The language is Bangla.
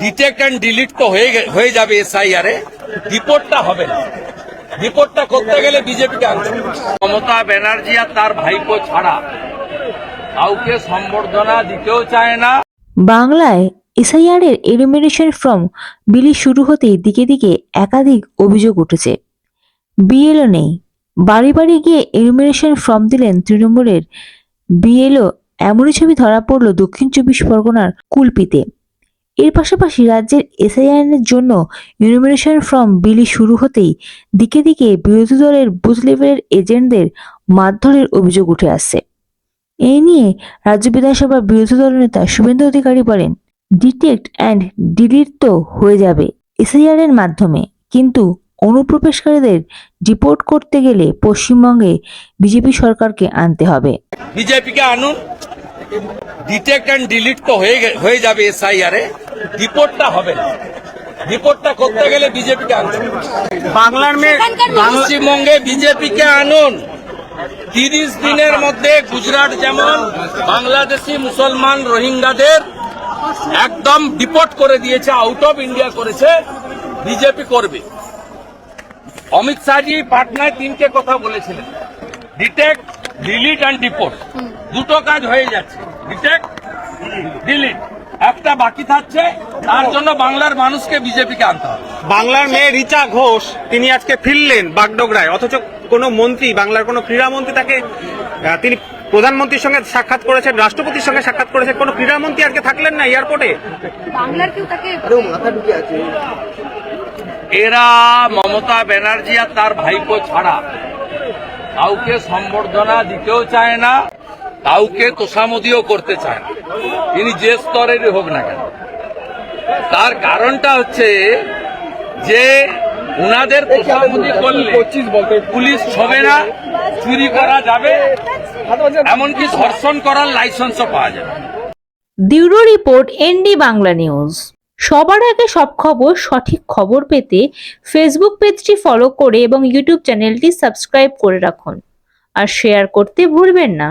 ডিটেক্ট অ্যান্ড ডিলিট তো হয়ে হয়ে যাবে এসআইআর এ। রিপোর্টটা হবে না। রিপোর্টটা করতে গেলে বিজেপিকে আনতে মমতা ব্যানার্জি আর তার ভাইপো ছাড়া কাউকে সম্বর্ধনা দিতেও চায় না। বাংলায় এসআইআর এর এনুমিনেশন ফর্ম বিলি শুরু হতেই দিকে দিকে একাধিক অভিযোগ উঠেছে। বিএলও নেই। বাড়ি বাড়ি গিয়ে এনুমিনেশন ফর্ম দিলেন তৃণমূলের বিএলও। এমনই ছবি ধরা পড়ল দক্ষিণ চব্বিশ পরগনার কুলপিতে। এর পাশাপাশি রাজ্যের এসআইআর এর জন্য ইনুমিনেশন ফর্ম বিলি শুরু হতেই দিকে দিকে বিরোধী দলের বুথ লেভেলের এজেন্টদের মারধরের অভিযোগ উঠে আসছে। এই নিয়ে রাজ্য বিধানসভার বিরোধী দল নেতা শুভেন্দু অধিকারী বলেন, ডিটেক্ট অ্যান্ড ডিলিট তো হয়ে যাবে এসআইআর এর মাধ্যমে, কিন্তু অনুপ্রবেশকারীদের ডিপোর্ট করতে গেলে পশ্চিমবঙ্গে বিজেপি সরকারকে আনতে হবে। বিজেপিকে আনুন ডিটেক্ট অ্যান্ড ডিলিট তো হয়ে গে- হয়ে যাবে এসআইআর এ। রিপোর্টটা হবে না। রিপোর্টটা করতে গেলে বিজেপিকে আনতে বাংলার মেয়ে পশ্চিমবঙ্গে বিজেপিকে আনুন। তিরিশ দিনের মধ্যে গুজরাট যেমন বাংলাদেশি মুসলমান রোহিঙ্গাদের একদম ডিপোর্ট করে দিয়েছে আউট অফ ইন্ডিয়া করেছে বিজেপি করবে। অমিত শাহজি পাটনায় তিনটে কথা বলেছিলেন। ডিটেক্ট ডিলিট অ্যান্ড ডিপোর্ট দুটো কাজ হয়ে যাচ্ছে। Detect delete. একটা বাকি থাকছে তার জন্য বাংলার মানুষকে বিজেপিকে আনতে হবে। বাংলার মেয়ে রিচা ঘোষ তিনি আজকে ফিরলেন বাগডোগরায়। অথচ কোনো মন্ত্রী বাংলার কোনো ক্রীড়ামন্ত্রী তাকে তিনি প্রধানমন্ত্রীর সঙ্গে সাক্ষাৎ করেছেন রাষ্ট্রপতির সঙ্গে সাক্ষাৎ করেছেন। কোনো ক্রীড়ামন্ত্রী আজকে থাকলেন না এয়ারপোর্টে? বাংলার কেউ তাকে এরা মমতা ব্যানার্জি আর তার ভাইপো ছাড়া কাউকে সম্বর্ধনা দিতেও চায় না। কাউকে তোষামদিও করতে চায় না। তিনি যে স্তরেরই হোক না কেন। তার কারণটা হচ্ছে যে উনাদের তোষামদি করলে পুলিশ ছবে না, চুরি করা যাবে, এমনকি ধর্ষণ করার লাইসেন্সও পাওয়া যাবে। দিউরো রিপোর্ট, এনডি বাংলা নিউজ। সবার আগে সব খবর, সঠিক খবর পেতে ফেসবুক পেজটি ফলো করে এবং ইউটিউব চ্যানেলটি সাবস্ক্রাইব করে রাখুন। আর শেয়ার করতে ভুলবেন না।